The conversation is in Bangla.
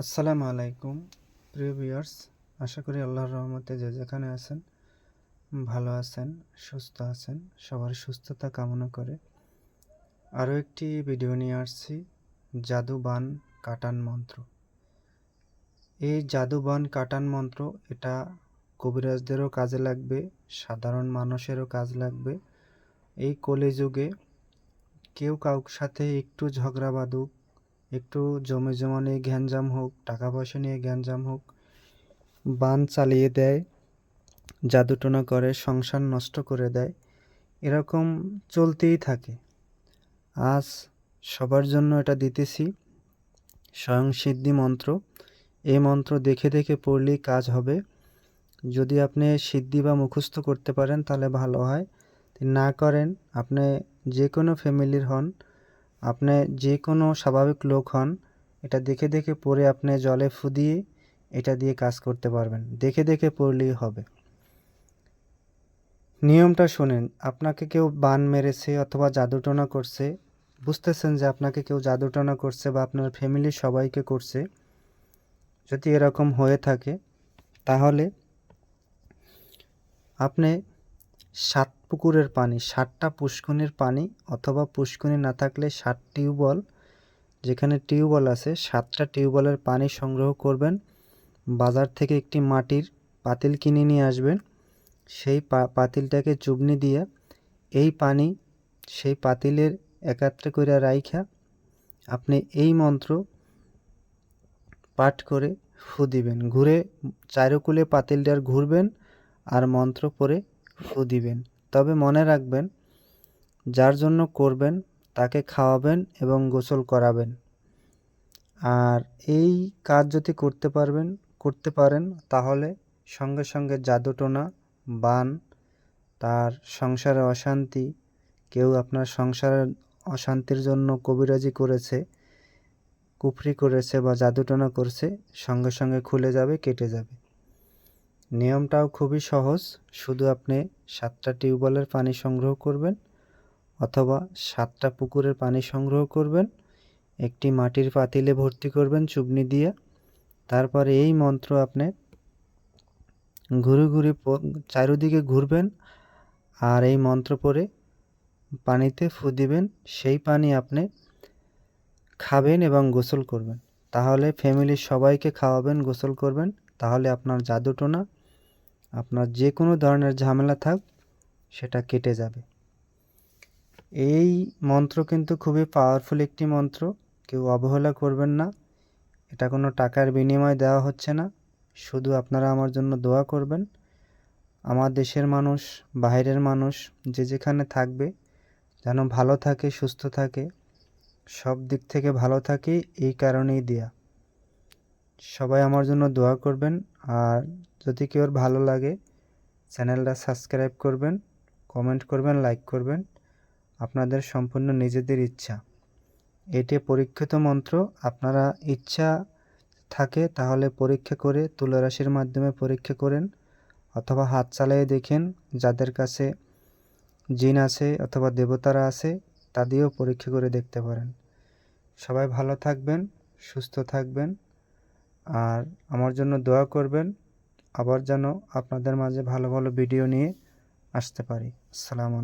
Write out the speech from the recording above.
আসসালামু আলাইকুম। প্রিয় ভিউয়ার্স, আশা করি আল্লাহর রহমতে যে যেখানে আছেন, ভালো আছেন, সুস্থ আছেন, সবার সুস্থতা কামনা করে। আরও একটি ভিডিও নিয়ে আসছি জাদু বান কাটান মন্ত্র। এই জাদু বান কাটান মন্ত্র, এটা কবিরাজদেরও কাজে লাগবে, সাধারণ মানুষেরও কাজ লাগবে। এই কলিযুগে কেউ কাউর সাথে একটু ঝগড়া বাঁধুক একটু জমে জমা নিয়ে গ্যাঞ্জাম হোক, টাকা পয়সা নিয়ে গ্যাঞ্জাম হোক বান চালিয়ে দেয়, জাদুটোনা করে, সংসার নষ্ট করে দেয়, এরকম চলতেই থাকে। আজ সবার জন্য এটা দিতেছি। স্বয়ং সিদ্ধি মন্ত্র। এই মন্ত্র দেখে দেখে পড়লেই কাজ হবে। যদি আপনি সিদ্ধি বা মুখস্থ করতে পারেন, তাহলে ভালো হয়। না করেন, আপনি যে কোনো ফ্যামিলির হন। আপনি যে কোনো স্বাভাবিক লোক হন, এটা দেখে দেখে পরে আপনি জলে ফুদিয়ে এটা দিয়ে কাজ করতে পারবেন। দেখে দেখে পড়লেই হবে। নিয়মটা শোনেন, আপনাকে কেউ বান মেরেছে অথবা জাদুটনা করছে, বুঝতেছেন যে আপনাকে কেউ জাদুটনা করছে বা আপনার ফ্যামিলির সবাইকে করছে, যদি এরকম হয়ে থাকে, তাহলে আপনি সাত পুকুরের পানি, সাতটা পুষ্কনির পানি অথবা পুষ্কনি না থাকলে সাত টিউবওয়েল, যেখানে টিউবওয়েল আছে, সাতটা টিউবওয়েলের পানি সংগ্রহ করবেন। বাজার থেকে একটি মাটির পাতিল কিনে নিয়ে আসবেন। সেই পাতিলটাকে চুবনি দিয়ে এই পানি সেই পাতিলের একাত্রে করে রাইখা, আপনি এই মন্ত্র পাঠ করে ফু দিবেন। ঘুরে চারুকুলে পাতিলটার ঘুরবেন আর মন্ত্র পড়ে ফু দিবেন। তবে মনে রাখবেন, যার জন্য করবেন তাকে খাওয়াবেন এবং গোসল করাবেন। আর এই কাজ যদি করতে পারবেন, করতে পারেন, তাহলে সঙ্গে সঙ্গে জাদুটোনা, বান, তার সংসারে অশান্তি, কেউ আপনার সংসারের অশান্তির জন্য কবিরাজি করেছে, কুফরি করেছে বা জাদুটোনা করছে, সঙ্গে সঙ্গে খুলে যাবে, কেটে যাবে। নিয়মটাও খুবই সহজ। শুধু আপনি সাতটা টিউবওয়েলের পানি সংগ্রহ করবেন অথবা সাতটা পুকুরের পানি সংগ্রহ করবেন, একটি মাটির পাতিলে ভর্তি করবেন চুবনি দিয়ে। তারপরে এই মন্ত্র আপনি ঘুরে ঘুরে চারিদিকে ঘুরবেন আর এই মন্ত্র পরে পানিতে ফু দিবেন। সেই পানি আপনি খাবেন এবং গোসল করবেন। তাহলে ফ্যামিলির সবাইকে খাওয়াবেন, গোসল করবেন। তাহলে আপনার জাদুটোনা আপনার যে কোনো ধরনের ঝামেলা থাক, সেটা কেটে যাবে। এই মন্ত্র কিন্তু খুবই পাওয়ারফুল একটি মন্ত্র। কেউ অবহেলা করবেন না। এটা কোনো টাকার বিনিময় দেওয়া হচ্ছে না। শুধু আপনারা আমার জন্য দোয়া করবেন। আমার দেশের মানুষ, বাইরের মানুষ, যে যেখানে থাকবে, যেন ভালো থাকে, সুস্থ থাকে, সব দিক থেকে ভালো থাকে, এই কারণেই দেয়া। সবাই আমার জন্য দোয়া করবেন। আর যদি কেউ ভালো লাগে, চ্যানেলটা সাবস্ক্রাইব করবেন, কমেন্ট করবেন, লাইক করবেন। আপনাদের সম্পূর্ণ নিজেদের ইচ্ছা। এটি পরীক্ষিত মন্ত্র। আপনারা ইচ্ছা থাকে তাহলে পরীক্ষা করে তুলারাশির মাধ্যমে পরীক্ষা করেন অথবা হাত চালিয়ে দেখেন যাদের কাছে জিন আছে অথবা দেবতারা আছে, তা দিয়েও পরীক্ষা করে দেখতে পারেন। সবাই ভালো থাকবেন, সুস্থ থাকবেন, আর আমার জন্য দোয়া করবেন। আবার যেন আপনাদের মাঝে ভালো ভালো ভিডিও নিয়ে আসতে পারি। আসসালামু